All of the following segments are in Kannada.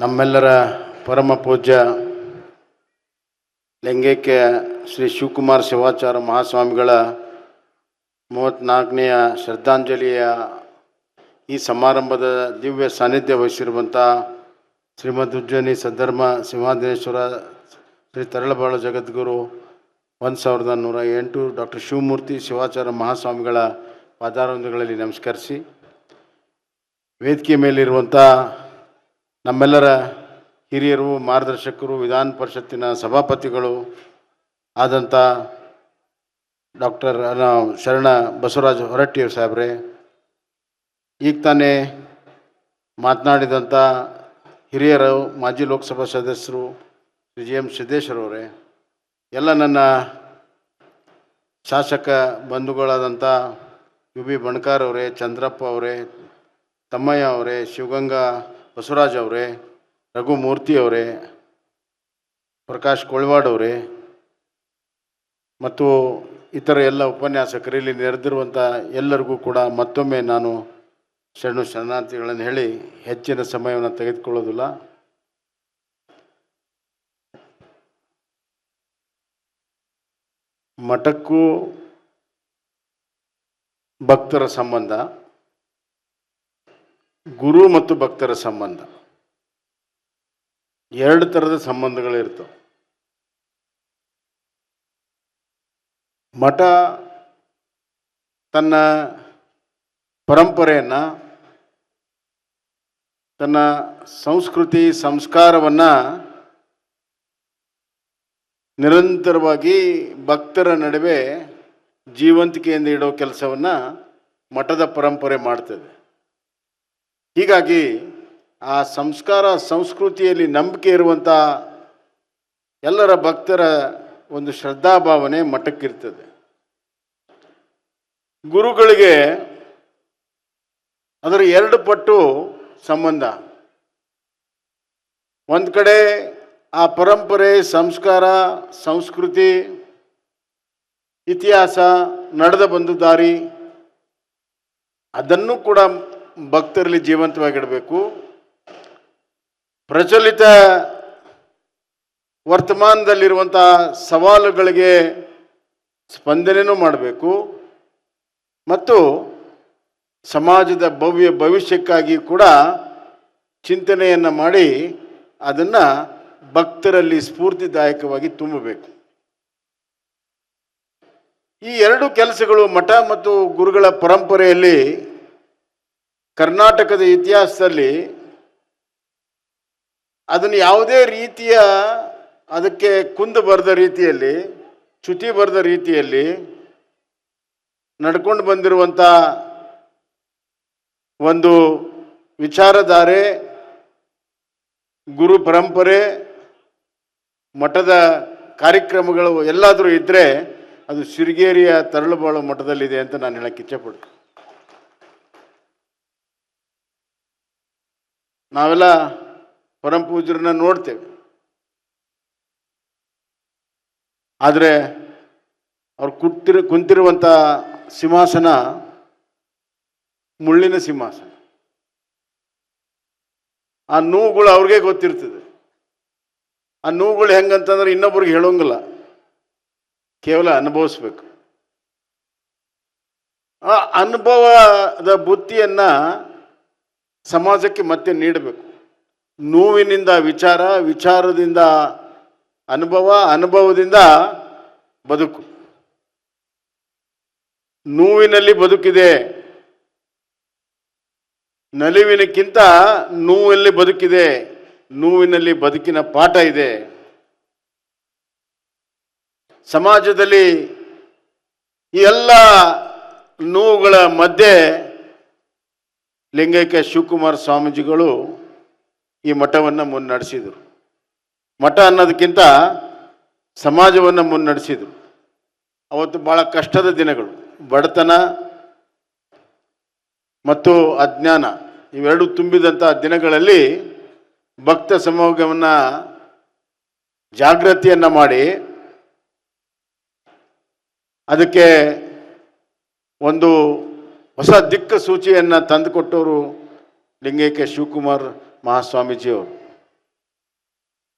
ನಮ್ಮೆಲ್ಲರ ಪರಮ ಪೂಜ್ಯ ಲಿಂಗೈಕ್ಯ ಶ್ರೀ ಶಿವಕುಮಾರ್ ಶಿವಾಚಾರ ಮಹಾಸ್ವಾಮಿಗಳ ಮೂವತ್ತ್ನಾಲ್ಕನೆಯ ಶ್ರದ್ಧಾಂಜಲಿಯ ಈ ಸಮಾರಂಭದ ದಿವ್ಯ ಸಾನ್ನಿಧ್ಯ ವಹಿಸಿರುವಂಥ ಶ್ರೀಮದ್ ಉಜ್ಜಯಿನಿ ಸದ್ಧರ್ಮ ಸಿಂಹಾದೇಶ್ವರ ಶ್ರೀ ತರಳಬಾಳ ಜಗದ್ಗುರು ಒಂದು ಸಾವಿರದ ನೂರ ಎಂಟು ಡಾಕ್ಟರ್ ಶಿವಮೂರ್ತಿ ಶಿವಾಚಾರ ಮಹಾಸ್ವಾಮಿಗಳ ಪಾದಾರಂಧಗಳಲ್ಲಿ ನಮಸ್ಕರಿಸಿ ವೇದಿಕೆ ಮೇಲಿರುವಂಥ ನಮ್ಮೆಲ್ಲರ ಹಿರಿಯರು, ಮಾರ್ಗದರ್ಶಕರು, ವಿಧಾನ ಪರಿಷತ್ತಿನ ಸಭಾಪತಿಗಳು ಆದಂಥ ಡಾಕ್ಟರ್ ಶರಣ ಬಸವರಾಜ ಹೊರಟ್ಟಿ ಸಾಹೇಬ್ರೆ. ಈಗ ತಾನೇ ಮಾತನಾಡಿದಂಥ ಹಿರಿಯರು, ಮಾಜಿ ಲೋಕಸಭಾ ಸದಸ್ಯರು ಶ್ರೀ ಜಿ ಎಂ ಸಿದ್ದೇಶ್ವರವರೇ ಎಲ್ಲ ನನ್ನ ಶಾಸಕ ಬಂಧುಗಳಾದಂಥ ಯು ಬಿ ಬಣಕಾರ್ ಅವರೇ, ಚಂದ್ರಪ್ಪ ಅವರೇ, ತಮ್ಮಯ್ಯ ಅವರೇ, ಶಿವಗಂಗಾ ಬಸವರಾಜ್ ಅವರೇ, ರಘುಮೂರ್ತಿ ಅವರೇ, ಪ್ರಕಾಶ್ ಕೊಳ್ವಾಡ್ ಅವರೇ, ಮತ್ತು ಇತರ ಎಲ್ಲ ಉಪನ್ಯಾಸಕರಲ್ಲಿ ನೆರೆದಿರುವಂಥ ಎಲ್ಲರಿಗೂ ಕೂಡ ಮತ್ತೊಮ್ಮೆ ನಾನು ಶರಣು ಶರಣಾರ್ಥಿಗಳನ್ನು ಹೇಳಿ ಹೆಚ್ಚಿನ ಸಮಯವನ್ನು ತೆಗೆದುಕೊಳ್ಳೋದಿಲ್ಲ. ಮಠಕ್ಕೂ ಭಕ್ತರ ಸಂಬಂಧ. ಗುರು ಮತ್ತು ಭಕ್ತರ ಸಂಬಂಧ. ಎರಡು ಥರದ ಸಂಬಂಧಗಳಿರ್ತವೆ. ಮಠ ತನ್ನ ಪರಂಪರೆಯನ್ನು, ತನ್ನ ಸಂಸ್ಕೃತಿ ಸಂಸ್ಕಾರವನ್ನು ನಿರಂತರವಾಗಿ ಭಕ್ತರ ನಡುವೆ ಜೀವಂತಿಕೆಯಿಂದ ಇಡೋ ಕೆಲಸವನ್ನು ಮಠದ ಪರಂಪರೆ ಮಾಡ್ತದೆ. ಹೀಗಾಗಿ ಆ ಸಂಸ್ಕಾರ ಸಂಸ್ಕೃತಿಯಲ್ಲಿ ನಂಬಿಕೆ ಇರುವಂಥ ಎಲ್ಲರ ಭಕ್ತರ ಒಂದು ಶ್ರದ್ಧಾಭಾವನೆ ಮಠಕ್ಕಿರ್ತದೆ. ಗುರುಗಳಿಗೆ ಅದರ ಎರಡು ಪಟ್ಟು ಸಂಬಂಧ. ಒಂದು ಕಡೆ ಆ ಪರಂಪರೆ, ಸಂಸ್ಕಾರ, ಸಂಸ್ಕೃತಿ, ಇತಿಹಾಸ ನಡೆದ ಬಂದು ದಾರಿ. ಅದನ್ನು ಕೂಡ ಭಕ್ತರಲ್ಲಿ ಜೀವಂತವಾಗಿಡಬೇಕು ಪ್ರಚಲಿತ ವರ್ತಮಾನದಲ್ಲಿರುವಂಥ ಸವಾಲುಗಳಿಗೆ ಸ್ಪಂದನೆಯೂ ಮಾಡಬೇಕು. ಮತ್ತು ಸಮಾಜದ ಭವ್ಯ ಭವಿಷ್ಯಕ್ಕಾಗಿ ಕೂಡ ಚಿಂತನೆಯನ್ನು ಮಾಡಿ ಅದನ್ನು ಭಕ್ತರಲ್ಲಿ ಸ್ಫೂರ್ತಿದಾಯಕವಾಗಿ ತುಂಬಬೇಕು. ಈ ಎರಡು ಕೆಲಸಗಳು ಮಠ ಮತ್ತು ಗುರುಗಳ ಪರಂಪರೆಯಲ್ಲಿ ಕರ್ನಾಟಕದ ಇತಿಹಾಸದಲ್ಲಿ ಅದನ್ನು ಯಾವುದೇ ರೀತಿಯ ಅದಕ್ಕೆ ಕುಂದು ಬರೆದ ರೀತಿಯಲ್ಲಿ, ಚ್ಯುತಿ ಬರೆದ ರೀತಿಯಲ್ಲಿ ನಡ್ಕೊಂಡು ಬಂದಿರುವಂಥ ಒಂದು ವಿಚಾರಧಾರೆ, ಗುರು ಪರಂಪರೆ, ಮಠದ ಕಾರ್ಯಕ್ರಮಗಳು ಎಲ್ಲಾದರೂ ಇದ್ದರೆ ಅದು ಸಿರಿಗೇರಿಯ ತರಳುಬಾಳು ಮಠದಲ್ಲಿದೆ ಅಂತ ನಾನು ಹೇಳಕ್ಕೆ ಇಚ್ಛೆಪಡ್ತೀನಿ ನಾವೆಲ್ಲ ಪರಂಪೂಜ್ಯರನ್ನ ನೋಡ್ತೇವೆ. ಆದರೆ ಅವ್ರು ಕುಟ್ಟಿರ ಕುಂತಿರುವಂಥ ಸಿಂಹಾಸನ ಮುಳ್ಳಿನ ಸಿಂಹಾಸನ. ಆ ನೋವುಗಳು ಅವ್ರಿಗೆ ಗೊತ್ತಿರ್ತದೆ. ಆ ನೋವುಗಳು ಹೆಂಗಂತಂದ್ರೆ ಇನ್ನೊಬ್ರಿಗೆ ಹೇಳೋಂಗಿಲ್ಲ. ಕೇವಲ ಅನುಭವಿಸ್ಬೇಕು. ಆ ಅನುಭವದ ಬುದ್ಧಿಯನ್ನ ಸಮಾಜಕ್ಕೆ ಮತ್ತೆ ನೀಡಬೇಕು. ನೋವಿನಿಂದ ವಿಚಾರ, ವಿಚಾರದಿಂದ ಅನುಭವ, ಅನುಭವದಿಂದ ಬದುಕು. ನೋವಿನಲ್ಲಿ ಬದುಕಿದೆ. ನಲಿವಿನಕ್ಕಿಂತ ನೋವಲ್ಲಿ ಬದುಕಿದೆ. ನೋವಿನಲ್ಲಿ ಬದುಕಿನ ಪಾಠ ಇದೆ. ಸಮಾಜದಲ್ಲಿ ಈ ಎಲ್ಲ ನೋವುಗಳ ಮಧ್ಯೆ ಲಿಂಗೈಕ್ಯ ಶಿವಕುಮಾರ ಸ್ವಾಮೀಜಿಗಳು ಈ ಮಠವನ್ನು ಮುನ್ನಡೆಸಿದರು. ಮಠ ಅನ್ನೋದಕ್ಕಿಂತ ಸಮಾಜವನ್ನು ಮುನ್ನಡೆಸಿದರು. ಅವತ್ತು ಭಾಳ ಕಷ್ಟದ ದಿನಗಳು. ಬಡತನ ಮತ್ತು ಅಜ್ಞಾನ ಇವೆರಡು ತುಂಬಿದಂಥ ದಿನಗಳಲ್ಲಿ ಭಕ್ತ ಸಮೂಹವನ್ನು ಜಾಗೃತಿಯನ್ನು ಮಾಡಿ ಅದಕ್ಕೆ ಒಂದು ಹೊಸ ದಿಕ್ಕು ಸೂಚಿಯನ್ನು ತಂದುಕೊಟ್ಟವರು ಲಿಂಗೈಕ್ಯ ಶಿವಕುಮಾರ್ ಮಹಾಸ್ವಾಮೀಜಿಯವರು.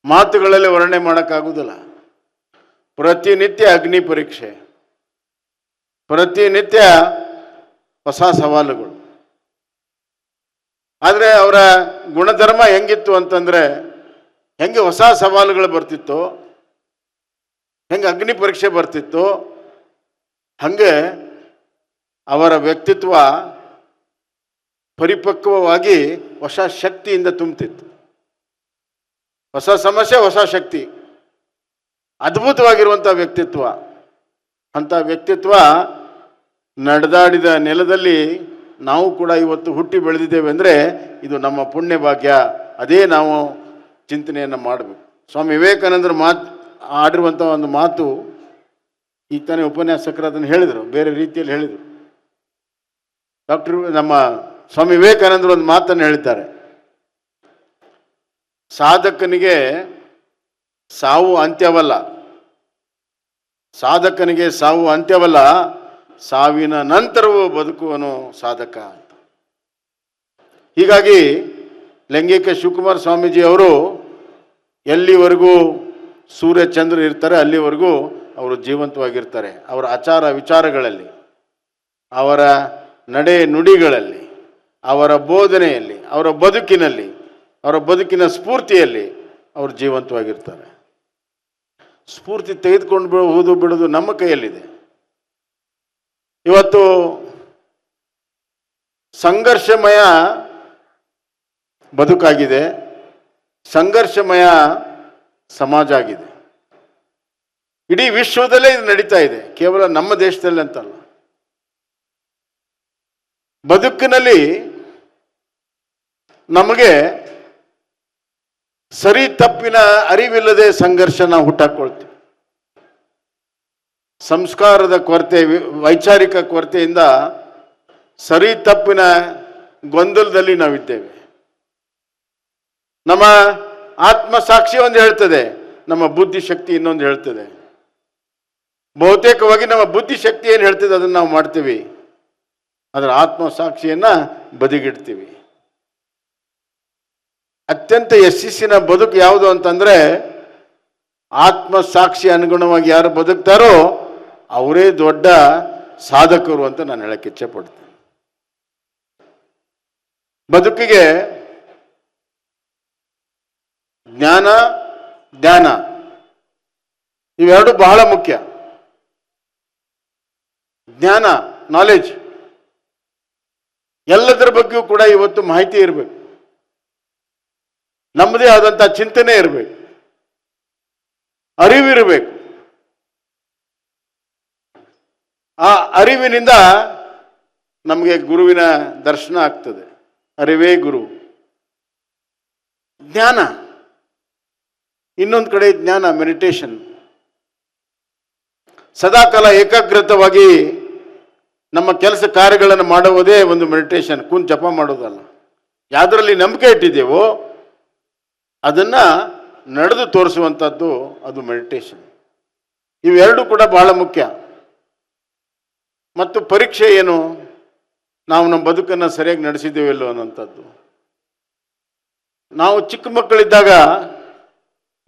ಮಾತುಗಳಲ್ಲಿ ವರ್ಣನೆ ಮಾಡೋಕ್ಕಾಗೋದಿಲ್ಲ ಪ್ರತಿನಿತ್ಯ ಅಗ್ನಿ ಪರೀಕ್ಷೆ, ಪ್ರತಿನಿತ್ಯ ಹೊಸ ಸವಾಲುಗಳು. ಆದರೆ ಅವರ ಗುಣಧರ್ಮ ಹೆಂಗಿತ್ತು ಅಂತಂದರೆ, ಹೆಂಗೆ ಹೊಸ ಸವಾಲುಗಳು ಬರ್ತಿತ್ತು, ಹೆಂಗೆ ಅಗ್ನಿ ಪರೀಕ್ಷೆ ಬರ್ತಿತ್ತು, ಹಾಗೆ ಅವರ ವ್ಯಕ್ತಿತ್ವ ಪರಿಪಕ್ವವಾಗಿ ಹೊಸ ಶಕ್ತಿಯಿಂದ ತುಂಬುತ್ತಿತ್ತು ಹೊಸ ಸಮಸ್ಯೆ, ಹೊಸ ಶಕ್ತಿ. ಅದ್ಭುತವಾಗಿರುವಂಥ ವ್ಯಕ್ತಿತ್ವ. ಅಂಥ ವ್ಯಕ್ತಿತ್ವ ನಡೆದಾಡಿದ ನೆಲದಲ್ಲಿ ನಾವು ಕೂಡ ಇವತ್ತು ಹುಟ್ಟಿ ಬೆಳೆದಿದ್ದೇವೆ ಅಂದರೆ ಇದು ನಮ್ಮ ಪುಣ್ಯ ಭಾಗ್ಯ ಅದೇ ನಾವು ಚಿಂತನೆಯನ್ನು ಮಾಡಬೇಕು. ಸ್ವಾಮಿ ವಿವೇಕಾನಂದರು ಮಾತು ಆಡಿರುವಂಥ ಒಂದು ಮಾತು ಈತನೇ ತಾನೇ ಉಪನ್ಯಾಸಕರು ಅದನ್ನು ಹೇಳಿದರು, ಬೇರೆ ರೀತಿಯಲ್ಲಿ ಹೇಳಿದರು. ಡಾಕ್ಟರ್ ನಮ್ಮ ಸ್ವಾಮಿ ವಿವೇಕಾನಂದರು ಒಂದು ಮಾತನ್ನು ಹೇಳಿದ್ದಾರೆ. ಸಾಧಕನಿಗೆ ಸಾವು ಅಂತ್ಯವಲ್ಲ. ಸಾಧಕನಿಗೆ ಸಾವು ಅಂತ್ಯವಲ್ಲ. ಸಾವಿನ ನಂತರವೂ ಬದುಕುವನು ಸಾಧಕ ಅಂತ. ಹೀಗಾಗಿ ಲೈಂಗಿಕ ಶಿವಕುಮಾರ ಸ್ವಾಮೀಜಿ ಅವರು ಎಲ್ಲಿವರೆಗೂ ಸೂರ್ಯ ಚಂದ್ರ ಇರ್ತಾರೆ ಅಲ್ಲಿವರೆಗೂ ಅವರು ಜೀವಂತವಾಗಿರ್ತಾರೆ. ಅವರ ಆಚಾರ ವಿಚಾರಗಳಲ್ಲಿ ಅವರ ನಡೆ ನುಡಿಗಳಲ್ಲಿ, ಅವರ ಬೋಧನೆಯಲ್ಲಿ, ಅವರ ಬದುಕಿನಲ್ಲಿ, ಅವರ ಬದುಕಿನ ಸ್ಫೂರ್ತಿಯಲ್ಲಿ ಅವರು ಜೀವಂತವಾಗಿರ್ತಾರೆ. ಸ್ಫೂರ್ತಿ ತೆಗೆದುಕೊಂಡು ಬಿಡುವುದು ಬಿಡೋದು ನಮ್ಮ ಕೈಯಲ್ಲಿದೆ. ಇವತ್ತು ಸಂಘರ್ಷಮಯ ಬದುಕಾಗಿದೆ, ಸಂಘರ್ಷಮಯ ಸಮಾಜ ಆಗಿದೆ. ಇಡೀ ವಿಶ್ವದಲ್ಲೇ ಇದು ನಡೀತಾ ಇದೆ, ಕೇವಲ ನಮ್ಮ ದೇಶದಲ್ಲಿ ಅಂತಲ್ಲ. ಬದುಕಿನಲ್ಲಿ ನಮಗೆ ಸರಿ ತಪ್ಪಿನ ಅರಿವಿಲ್ಲದೆ ಸಂಘರ್ಷ ನಾವು ಹುಟ್ಟಾಕೊಳ್ತೀವಿ. ಸಂಸ್ಕಾರದ ಕೊರತೆ, ವೈಚಾರಿಕ ಕೊರತೆಯಿಂದ ಸರಿ ತಪ್ಪಿನ ಗೊಂದಲದಲ್ಲಿ ನಾವಿದ್ದೇವೆ. ನಮ್ಮ ಆತ್ಮ ಸಾಕ್ಷಿ ಒಂದು ಹೇಳ್ತದೆ, ನಮ್ಮ ಬುದ್ಧಿಶಕ್ತಿ ಇನ್ನೊಂದು ಹೇಳ್ತದೆ. ಬಹುತೇಕವಾಗಿ ನಮ್ಮ ಬುದ್ಧಿಶಕ್ತಿ ಏನು ಹೇಳ್ತದೆ ಅದನ್ನು ನಾವು ಮಾಡ್ತೀವಿ? ಅದರ ಆತ್ಮಸಾಕ್ಷಿಯನ್ನ ಬದಿಗಿಡ್ತೀವಿ. ಅತ್ಯಂತ ಯಶಸ್ಸಿನ ಬದುಕು ಯಾವುದು ಅಂತಂದ್ರೆ, ಆತ್ಮಸಾಕ್ಷಿ ಅನುಗುಣವಾಗಿ ಯಾರು ಬದುಕ್ತಾರೋ, ಅವರೇ ದೊಡ್ಡ ಸಾಧಕರು ಅಂತ ನಾನು ಹೇಳಕ್ಕೆ ಇಚ್ಛೆ ಪಡ್ತೀನಿ ಬದುಕಿಗೆ ಜ್ಞಾನ, ಧ್ಯಾನ, ಇವೆರಡು ಬಹಳ ಮುಖ್ಯ. ಜ್ಞಾನ ನಾಲೆಜ್ ಎಲ್ಲದರ ಬಗ್ಗೆಯೂ ಕೂಡ ಇವತ್ತು ಮಾಹಿತಿ ಇರಬೇಕು. ನಮ್ಮದೇ ಆದಂಥ ಚಿಂತನೆ ಇರಬೇಕು. ಅರಿವಿರಬೇಕು. ಆ ಅರಿವಿನಿಂದ ನಮಗೆ ಗುರುವಿನ ದರ್ಶನ ಆಗ್ತದೆ. ಅರಿವೇ ಗುರು. ಜ್ಞಾನ. ಇನ್ನೊಂದು ಕಡೆ ಜ್ಞಾನ ಮೆಡಿಟೇಷನ್ ಸದಾಕಾಲ ಏಕಾಗ್ರತವಾಗಿ ನಮ್ಮ ಕೆಲಸ ಕಾರ್ಯಗಳನ್ನು ಮಾಡುವುದೇ ಒಂದು ಮೆಡಿಟೇಷನ್ ಕುಂತ್ ಜಪ ಮಾಡೋದಲ್ಲ ಯಾವುದರಲ್ಲಿ ನಂಬಿಕೆ ಇಟ್ಟಿದ್ದೇವೋ ಅದನ್ನು ನಡೆದು ತೋರಿಸುವಂಥದ್ದು ಅದು ಮೆಡಿಟೇಷನ್ ಇವೆರಡು ಕೂಡ ಬಹಳ ಮುಖ್ಯ. ಮತ್ತು ಪರೀಕ್ಷೆ ಏನು? ನಾವು ನಮ್ಮ ಬದುಕನ್ನು ಸರಿಯಾಗಿ ನಡೆಸಿದ್ದೇವೆಲ್ಲೋ ಅನ್ನೋಂಥದ್ದು ನಾವು ಚಿಕ್ಕ ಮಕ್ಕಳಿದ್ದಾಗ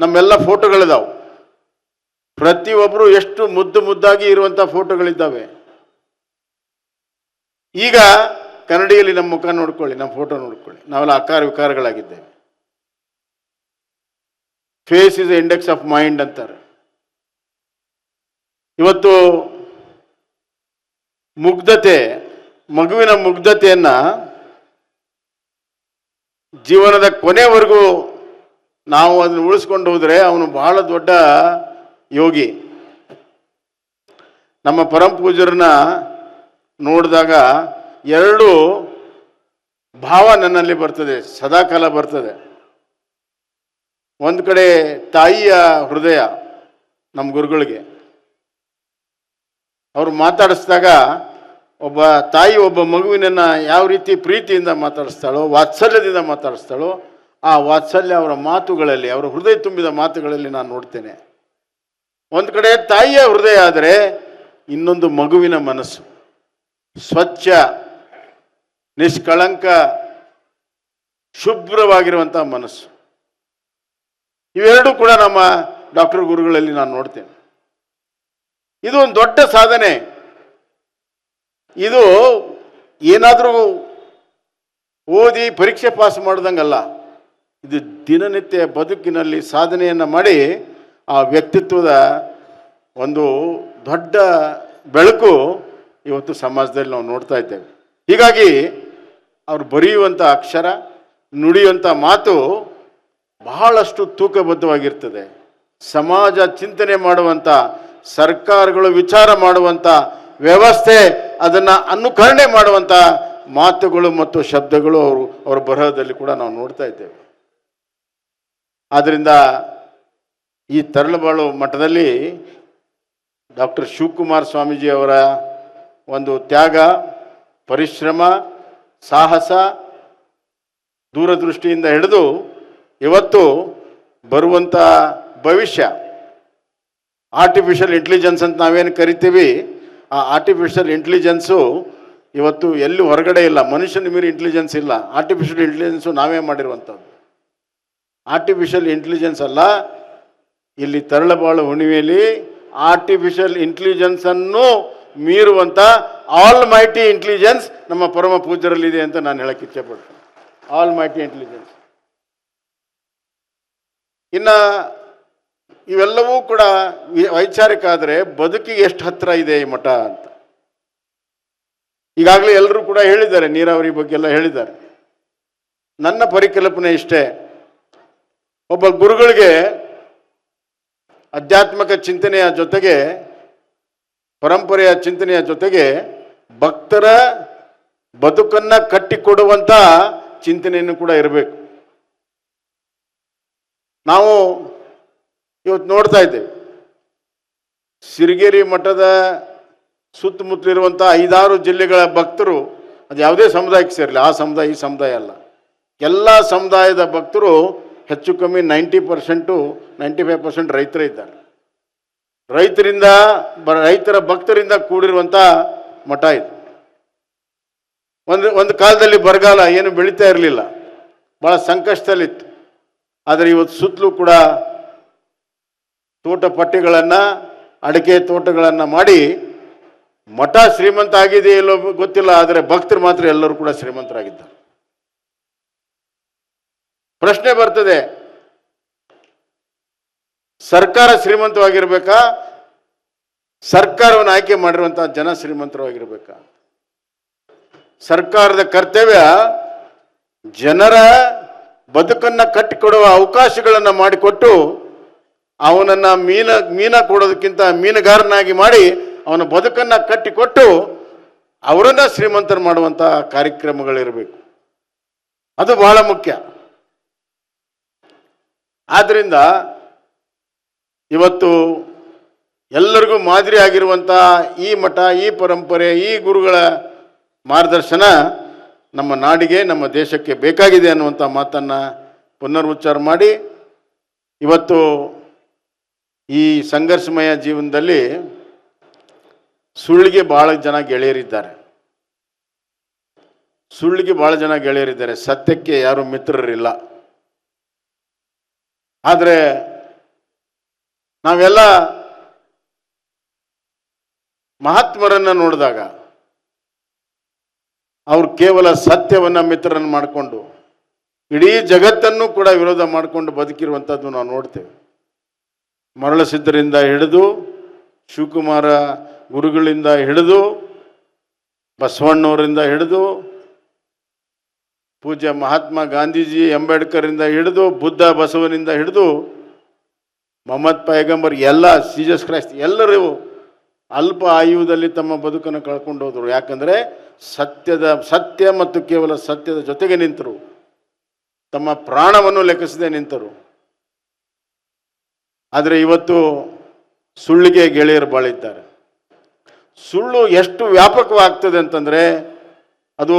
ನಮ್ಮೆಲ್ಲ ಫೋಟೋಗಳಿದಾವೆ ಪ್ರತಿಯೊಬ್ಬರು ಎಷ್ಟು ಮುದ್ದು ಮುದ್ದಾಗಿ ಇರುವಂಥ ಫೋಟೋಗಳಿದ್ದಾವೆ ಈಗ ಕನ್ನಡಿಯಲ್ಲಿ ನಮ್ಮ ಮುಖ ನೋಡ್ಕೊಳ್ಳಿ, ನಮ್ಮ ಫೋಟೋ ನೋಡ್ಕೊಳ್ಳಿ. ನಾವೆಲ್ಲ ಆಕಾರ ವಿಕಾರಗಳಾಗಿದ್ದೇವೆ. Face is index of mind ಅಂತಾರೆ. ಇವತ್ತು ಮುಗ್ಧತೆ, ಮಗುವಿನ ಮುಗ್ಧತೆಯನ್ನ ಜೀವನದ ಕೊನೆವರೆಗೂ ನಾವು ಅದನ್ನು ಉಳಿಸ್ಕೊಂಡು ಹೋದರೆ ಅವನು ಬಹಳ ದೊಡ್ಡ ಯೋಗಿ. ನಮ್ಮ ಪರಂ ಪೂಜರನ್ನ ನೋಡಿದಾಗ ಎರಡು ಭಾವ ನನ್ನಲ್ಲಿ ಬರ್ತದೆ, ಸದಾಕಾಲ ಬರ್ತದೆ. ಒಂದು ಕಡೆ ತಾಯಿಯ ಹೃದಯ ನಮ್ಮ ಗುರುಗಳಿಗೆ. ಅವರು ಮಾತಾಡಿಸಿದಾಗ ಒಬ್ಬ ತಾಯಿ ಒಬ್ಬ ಮಗುವಿನನ್ನು ಯಾವ ರೀತಿ ಪ್ರೀತಿಯಿಂದ ಮಾತಾಡಿಸ್ತಾಳೋ, ವಾತ್ಸಲ್ಯದಿಂದ ಮಾತಾಡಿಸ್ತಾಳೋ, ಆ ವಾತ್ಸಲ್ಯ ಅವರ ಮಾತುಗಳಲ್ಲಿ, ಅವರ ಹೃದಯ ತುಂಬಿದ ಮಾತುಗಳಲ್ಲಿ ನಾನು ನೋಡ್ತೇನೆ. ಒಂದು ಕಡೆ ತಾಯಿಯ ಹೃದಯ ಆದರೆ ಇನ್ನೊಂದು ಮಗುವಿನ ಮನಸ್ಸು. ಸ್ವಚ್ಛ, ನಿಷ್ಕಳಂಕ ಶುಭ್ರವಾಗಿರುವಂಥ ಮನಸ್ಸು. ಇವೆರಡೂ ಕೂಡ ನಮ್ಮ ಡಾಕ್ಟರ್ ಗುರುಗಳಲ್ಲಿ ನಾನು ನೋಡ್ತೇನೆ. ಇದು ಒಂದು ದೊಡ್ಡ ಸಾಧನೆ. ಇದು ಏನಾದರೂ ಓದಿ ಪರೀಕ್ಷೆ ಪಾಸ್ ಮಾಡ್ದಂಗಲ್ಲ, ಇದು ದಿನನಿತ್ಯ ಬದುಕಿನಲ್ಲಿ ಸಾಧನೆಯನ್ನು ಮಾಡಿ ಆ ವ್ಯಕ್ತಿತ್ವದ ಒಂದು ದೊಡ್ಡ ಬೆಳಕು ಇವತ್ತು ಸಮಾಜದಲ್ಲಿ ನಾವು ನೋಡ್ತಾ ಇದ್ದೇವೆ. ಹೀಗಾಗಿ ಅವರು ಬರೆಯುವಂಥ ಅಕ್ಷರ, ನುಡಿಯುವಂಥ ಮಾತು ಬಹಳಷ್ಟು ತೂಕಬದ್ಧವಾಗಿರ್ತದೆ. ಸಮಾಜ ಚಿಂತನೆ ಮಾಡುವಂಥ, ಸರ್ಕಾರಗಳು ವಿಚಾರ ಮಾಡುವಂಥ ವ್ಯವಸ್ಥೆ, ಅದನ್ನು ಅನುಕರಣೆ ಮಾಡುವಂಥ ಮಾತುಗಳು ಮತ್ತು ಶಬ್ದಗಳು ಅವರು, ಅವರ ಬರಹದಲ್ಲಿ ಕೂಡ ನಾವು ನೋಡ್ತಾ ಇದ್ದೇವೆ. ಆದ್ದರಿಂದ ಈ ತರಳಬಾಳು ಮಠದಲ್ಲಿ ಡಾಕ್ಟರ್ ಶಿವಕುಮಾರ್ ಸ್ವಾಮೀಜಿ ಅವರ ಒಂದು ತ್ಯಾಗ, ಪರಿಶ್ರಮ, ಸಾಹಸ ದೂರದೃಷ್ಟಿಯಿಂದ ಹಿಡಿದು ಇವತ್ತು ಬರುವಂಥ ಭವಿಷ್ಯ ಆರ್ಟಿಫಿಷಿಯಲ್ ಇಂಟೆಲಿಜೆನ್ಸ್ ಅಂತ ನಾವೇನು ಕರಿತೀವಿ, ಆ ಆರ್ಟಿಫಿಷಿಯಲ್ ಇಂಟೆಲಿಜೆನ್ಸು ಇವತ್ತು ಎಲ್ಲಿ ಹೊರಗಡೆ ಇಲ್ಲ, ಮನುಷ್ಯನ ಮೀರಿ ಇಂಟೆಲಿಜೆನ್ಸ್ ಇಲ್ಲ ಆರ್ಟಿಫಿಷಿಯಲ್ ಇಂಟೆಲಿಜೆನ್ಸು ನಾವೇ ಮಾಡಿರುವಂಥದ್ದು. ಆರ್ಟಿಫಿಷಿಯಲ್ ಇಂಟೆಲಿಜೆನ್ಸ್ ಅಲ್ಲ, ಇಲ್ಲಿ ತರಳಬಾಳು ಹುಣಿವೆಯಲ್ಲಿ ಆರ್ಟಿಫಿಷಿಯಲ್ ಇಂಟೆಲಿಜೆನ್ಸನ್ನು ಮೀರುವಂಥ ಆಲ್ ಮೈಟಿ ಇಂಟೆಲಿಜೆನ್ಸ್ ನಮ್ಮ ಪರಮ ಪೂಜ್ಯರಲ್ಲಿದೆ ಅಂತ ನಾನು ಹೇಳಕ್ಕೆ ಇಚ್ಛೆಪಡ್ತೇನೆ. ಆಲ್ ಮೈಟಿ ಇಂಟೆಲಿಜೆನ್ಸ್ ಇನ್ನು ಇವೆಲ್ಲವೂ ಕೂಡ ವೈಚಾರಿಕ ಆದರೆ ಬದುಕಿಗೆ ಎಷ್ಟು ಹತ್ತಿರ ಇದೆ ಈ ಮಠ ಅಂತ. ಈಗಾಗಲೇ ಎಲ್ಲರೂ ಕೂಡ ಹೇಳಿದ್ದಾರೆ, ನೀರಾವರಿ ಬಗ್ಗೆ ಎಲ್ಲ ಹೇಳಿದ್ದಾರೆ. ನನ್ನ ಪರಿಕಲ್ಪನೆ ಇಷ್ಟೇ. ಒಬ್ಬ ಗುರುಗಳಿಗೆ ಆಧ್ಯಾತ್ಮಿಕ ಚಿಂತನೆಯ ಜೊತೆಗೆ ಪರಂಪರೆಯ ಚಿಂತನೆಯ ಜೊತೆಗೆ ಭಕ್ತರ ಬದುಕನ್ನ ಕಟ್ಟಿಕೊಡುವಂಥ ಚಿಂತನೆಯನ್ನು ಕೂಡ ಇರಬೇಕು. ನಾವು ಇವತ್ತು ನೋಡ್ತಾ ಇದ್ದೇವೆ. ಸಿರಿಗೇರಿ ಮಠದ ಸುತ್ತಮುತ್ತಲಿರುವಂಥ ಐದಾರು ಜಿಲ್ಲೆಗಳ ಭಕ್ತರು, ಅದು ಯಾವುದೇ ಸಮುದಾಯಕ್ಕೆ ಸೇರಲಿ ಆ ಸಮುದಾಯ ಈ ಸಮುದಾಯ ಅಲ್ಲ. ಎಲ್ಲ ಸಮುದಾಯದ ಭಕ್ತರು ಹೆಚ್ಚು ಕಮ್ಮಿ ninety percent, ninety five percent ರೈತರೇ ಇದ್ದಾರೆ. ರೈತರಿಂದ ರೈತರ ಭಕ್ತರಿಂದ ಕೂಡಿರುವಂಥ ಮಠ ಇದು. ಒಂದು ಒಂದು ಕಾಲದಲ್ಲಿ ಬರಗಾಲ ಏನು ಬೆಳೀತಾ ಇರಲಿಲ್ಲ. ಭಾಳ ಸಂಕಷ್ಟದಲ್ಲಿತ್ತು. ಆದರೆ ಇವತ್ತು ಸುತ್ತಲೂ ಕೂಡ ತೋಟ ಪಟ್ಟಿಗಳನ್ನು, ಅಡಿಕೆ ತೋಟಗಳನ್ನು ಮಾಡಿ, ಮಠ ಶ್ರೀಮಂತ ಆಗಿದೆ ಇಲ್ಲೋ ಗೊತ್ತಿಲ್ಲ, ಆದರೆ ಭಕ್ತರು ಮಾತ್ರ ಎಲ್ಲರೂ ಕೂಡ ಶ್ರೀಮಂತರಾಗಿದ್ದಾರೆ. ಪ್ರಶ್ನೆ ಬರ್ತದೆ ಸರ್ಕಾರ ಶ್ರೀಮಂತವಾಗಿರ್ಬೇಕಾ? ಸರ್ಕಾರವನ್ನು ಆಯ್ಕೆ ಮಾಡಿರುವಂಥ ಜನ ಶ್ರೀಮಂತರಾಗಿರ್ಬೇಕಾ ಸರ್ಕಾರದ ಕರ್ತವ್ಯ ಜನರ ಬದುಕನ್ನ ಕಟ್ಟಿಕೊಡುವ ಅವಕಾಶಗಳನ್ನು ಮಾಡಿಕೊಟ್ಟು ಅವನನ್ನ ಮೀನ ಮೀನ ಕೊಡೋದಕ್ಕಿಂತ ಮೀನುಗಾರನಾಗಿ ಮಾಡಿ ಅವನ ಬದುಕನ್ನ ಕಟ್ಟಿಕೊಟ್ಟು ಅವರನ್ನ ಶ್ರೀಮಂತರು ಮಾಡುವಂಥ ಕಾರ್ಯಕ್ರಮಗಳಿರಬೇಕು. ಅದು ಬಹಳ ಮುಖ್ಯ. ಆದ್ದರಿಂದ ಇವತ್ತು ಎಲ್ಲರಿಗೂ ಮಾದರಿ ಆಗಿರುವಂಥ ಈ ಮಠ, ಈ ಪರಂಪರೆ, ಈ ಗುರುಗಳ ಮಾರ್ಗದರ್ಶನ ನಮ್ಮ ನಾಡಿಗೆ, ನಮ್ಮ ದೇಶಕ್ಕೆ ಬೇಕಾಗಿದೆ ಅನ್ನುವಂಥ ಮಾತನ್ನು ಪುನರುಚ್ಚಾರ ಮಾಡಿ, ಇವತ್ತು ಈ ಸಂಘರ್ಷಮಯ ಜೀವನದಲ್ಲಿ ಸುಳ್ಳಿಗೆ ಭಾಳ ಜನ ಗೆಳೆಯರಿದ್ದಾರೆ. ಸುಳ್ಳಿಗೆ ಭಾಳ ಜನ ಗೆಳೆಯರಿದ್ದಾರೆ. ಸತ್ಯಕ್ಕೆ ಯಾರು ಮಿತ್ರರಿಲ್ಲ. ಆದರೆ ನಾವೆಲ್ಲ ಮಹಾತ್ಮರನ್ನ ನೋಡಿದಾಗ ಅವ್ರು ಕೇವಲ ಸತ್ಯವನ್ನ ಮಿತ್ರರನ್ನು ಮಾಡಿಕೊಂಡು, ಇಡೀ ಜಗತ್ತನ್ನು ಕೂಡ ವಿರೋಧ ಮಾಡಿಕೊಂಡು ಬದುಕಿರುವಂಥದ್ದು ನಾವು ನೋಡ್ತೇವೆ. ಮರಳಸಿದ್ದರಿಂದ ಹಿಡಿದು, ಶಿವಕುಮಾರ ಗುರುಗಳಿಂದ ಹಿಡಿದು, ಬಸವಣ್ಣವರಿಂದ ಹಿಡಿದು, ಪೂಜ್ಯ ಮಹಾತ್ಮ ಗಾಂಧೀಜಿ, ಅಂಬೇಡ್ಕರಿಂದ ಹಿಡಿದು, ಬುದ್ಧ ಬಸವನಿಂದ ಹಿಡಿದು ಮೊಹಮ್ಮದ್ ಪೈಗಂಬರ್ ಎಲ್ಲ ಸೀಜಸ್ ಕ್ರೈಸ್ಟ್ ಎಲ್ಲರೂ ಅಲ್ಪ ಆಯುವುದಲ್ಲಿ ತಮ್ಮ ಬದುಕನ್ನು ಕಳ್ಕೊಂಡು ಹೋದರು. ಯಾಕಂದರೆ ಸತ್ಯದ, ಸತ್ಯ ಮತ್ತು ಕೇವಲ ಸತ್ಯದ ಜೊತೆಗೆ ನಿಂತರು. ತಮ್ಮ ಪ್ರಾಣವನ್ನು ಲೆಕ್ಕಿಸದೆ ನಿಂತರು. ಆದರೆ ಇವತ್ತು ಸುಳ್ಳಿಗೆ ಗೆಳೆಯರು ಬಾಳಿದ್ದಾರೆ ಸುಳ್ಳು ಎಷ್ಟು ವ್ಯಾಪಕವಾಗ್ತದೆ ಅಂತಂದರೆ ಅದು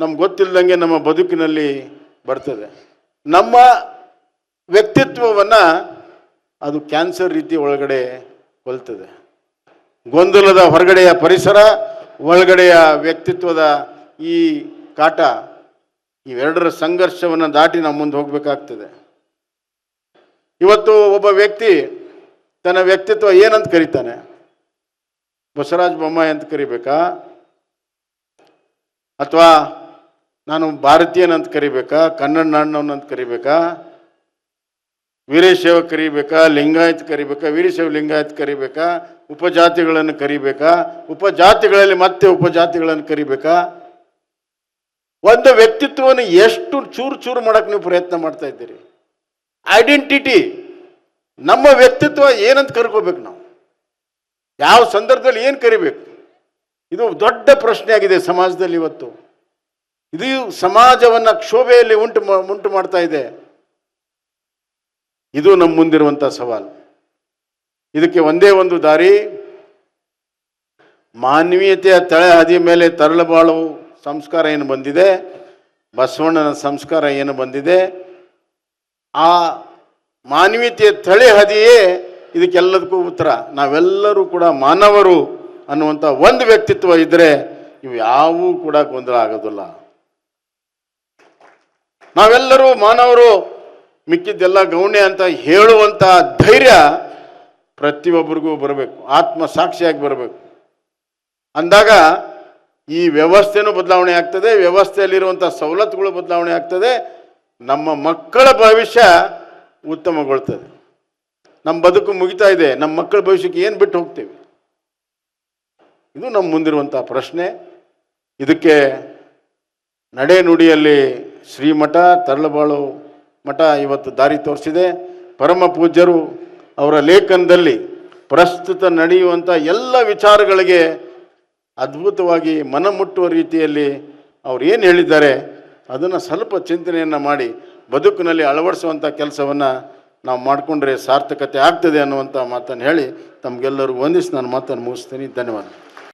ನಮ್ಗೆ ಗೊತ್ತಿಲ್ಲದಂಗೆ ನಮ್ಮ ಬದುಕಿನಲ್ಲಿ ಬರ್ತದೆ. ನಮ್ಮ ವ್ಯಕ್ತಿತ್ವವನ್ನು ಅದು ಕ್ಯಾನ್ಸರ್ ರೀತಿ ಒಳಗಡೆ ಕೊಲ್ತದೆ ಗೊಂದಲದ ಹೊರಗಡೆಯ ಪರಿಸರ, ಒಳಗಡೆಯ ವ್ಯಕ್ತಿತ್ವದ ಈ ಕಾಟ ಇವೆರಡರ ಸಂಘರ್ಷವನ್ನು ದಾಟಿ ನಾವು ಮುಂದೆ ಹೋಗಬೇಕಾಗ್ತದೆ. ಇವತ್ತು ಒಬ್ಬ ವ್ಯಕ್ತಿ ತನ್ನ ವ್ಯಕ್ತಿತ್ವ ಏನಂತ ಕರೀತಾನೆ? ಬಸವರಾಜ ಬೊಮ್ಮಾಯಿ ಅಂತ ಕರಿಬೇಕಾ? ಅಥವಾ ನಾನು ಭಾರತೀಯನಂತ ಕರಿಬೇಕಾ? ಕನ್ನಡ ನಾಡಿನವನಂತ ಕರಿಬೇಕಾ? ವೀರಶೈವ ಕರಿಬೇಕಾ ಲಿಂಗಾಯತ್ ಕರಿಬೇಕಾ ವೀರಶೈವ ಲಿಂಗಾಯತ್ ಕರಿಬೇಕಾ ಉಪಜಾತಿಗಳನ್ನು ಕರಿಬೇಕಾ ಉಪಜಾತಿಗಳಲ್ಲಿ ಮತ್ತೆ ಉಪಜಾತಿಗಳನ್ನು ಕರಿಬೇಕಾ ಒಂದು ವ್ಯಕ್ತಿತ್ವವನ್ನು ಎಷ್ಟು ಚೂರು ಚೂರು ಮಾಡಕ್ಕೆ ನೀವು ಪ್ರಯತ್ನ ಮಾಡ್ತಾ ಇದ್ದೀರಿ? ಐಡೆಂಟಿಟಿ ನಮ್ಮ ವ್ಯಕ್ತಿತ್ವ ಏನಂತ ಕರ್ಕೋಬೇಕು ನಾವು? ಯಾವ ಸಂದರ್ಭದಲ್ಲಿ ಏನು ಕರಿಬೇಕು? ಇದು ದೊಡ್ಡ ಪ್ರಶ್ನೆ ಆಗಿದೆ ಸಮಾಜದಲ್ಲಿ ಇವತ್ತು. ಇದು ಸಮಾಜವನ್ನು ಕ್ಷೋಭೆಯಲ್ಲಿ ಉಂಟು ಉಂಟು ಮಾಡ್ತಾ ಇದೆ. ಇದು ನಮ್ಮ ಮುಂದಿರುವಂಥ ಸವಾಲು. ಇದಕ್ಕೆ ಒಂದೇ ಒಂದು ದಾರಿ ಮಾನವೀಯತೆಯ ತಳೆ ಹದಿಯ ಮೇಲೆ ತರಳಬಾಳು ಸಂಸ್ಕಾರ ಏನು ಬಂದಿದೆ, ಬಸವಣ್ಣನ ಸಂಸ್ಕಾರ ಏನು ಬಂದಿದೆ, ಆ ಮಾನವೀಯತೆಯ ತಳೆ ಹದಿಯೇ ಇದಕ್ಕೆಲ್ಲದಕ್ಕೂ ಉತ್ತರ. ನಾವೆಲ್ಲರೂ ಕೂಡ ಮಾನವರು ಅನ್ನುವಂಥ ಒಂದು ವ್ಯಕ್ತಿತ್ವ ಇದ್ದರೆ ಇವು ಯಾವೂ ಕೂಡ ಗೊಂದಲ ಆಗೋದಿಲ್ಲ. ನಾವೆಲ್ಲರೂ ಮಾನವರು ಮಿಕ್ಕಿದ್ದೆಲ್ಲ ಗೌಣ್ಯ ಅಂತ ಹೇಳುವಂಥ ಧೈರ್ಯ ಪ್ರತಿಯೊಬ್ಬರಿಗೂ ಬರಬೇಕು ಆತ್ಮ ಸಾಕ್ಷಿಯಾಗಿ ಬರಬೇಕು. ಅಂದಾಗ ಈ ವ್ಯವಸ್ಥೆನೂ ಬದಲಾವಣೆ ಆಗ್ತದೆ ವ್ಯವಸ್ಥೆಯಲ್ಲಿರುವಂಥ ಸವಲತ್ತುಗಳು ಬದಲಾವಣೆ ಆಗ್ತದೆ, ನಮ್ಮ ಮಕ್ಕಳ ಭವಿಷ್ಯ ಉತ್ತಮಗೊಳ್ತದೆ. ನಮ್ಮ ಬದುಕು ಮುಗಿತಾ ಇದೆ, ನಮ್ಮ ಮಕ್ಕಳ ಭವಿಷ್ಯಕ್ಕೆ ಏನು ಬಿಟ್ಟು ಹೋಗ್ತೀವಿ? ಇದು ನಮ್ಮ ಮುಂದಿರುವಂಥ ಪ್ರಶ್ನೆ. ಇದಕ್ಕೆ ನಡೆ ನುಡಿಯಲ್ಲಿ ಶ್ರೀಮಠ ತರಳಬಾಳು ಮಠ ಇವತ್ತು ದಾರಿ ತೋರಿಸಿದೆ. ಪರಮ ಪೂಜ್ಯರು ಅವರ ಲೇಖನದಲ್ಲಿ ಪ್ರಸ್ತುತ ನಡೆಯುವಂಥ ಎಲ್ಲ ವಿಚಾರಗಳಿಗೆ ಅದ್ಭುತವಾಗಿ ಮನ ಮುಟ್ಟುವ ರೀತಿಯಲ್ಲಿ ಅವ್ರು ಏನು ಹೇಳಿದ್ದಾರೆ, ಅದನ್ನು ಸ್ವಲ್ಪ ಚಿಂತನೆಯನ್ನು ಮಾಡಿ ಬದುಕಿನಲ್ಲಿ ಅಳವಡಿಸುವಂಥ ಕೆಲಸವನ್ನು ನಾವು ಮಾಡಿಕೊಂಡ್ರೆ ಸಾರ್ಥಕತೆ ಆಗ್ತದೆ ಅನ್ನುವಂಥ ಮಾತನ್ನು ಹೇಳಿ ತಮಗೆಲ್ಲರಿಗೂ ವಂದಿಸಿ, ನಾನು ಮಾತನ್ನು ಮುಗಿಸ್ತೀನಿ. ಧನ್ಯವಾದ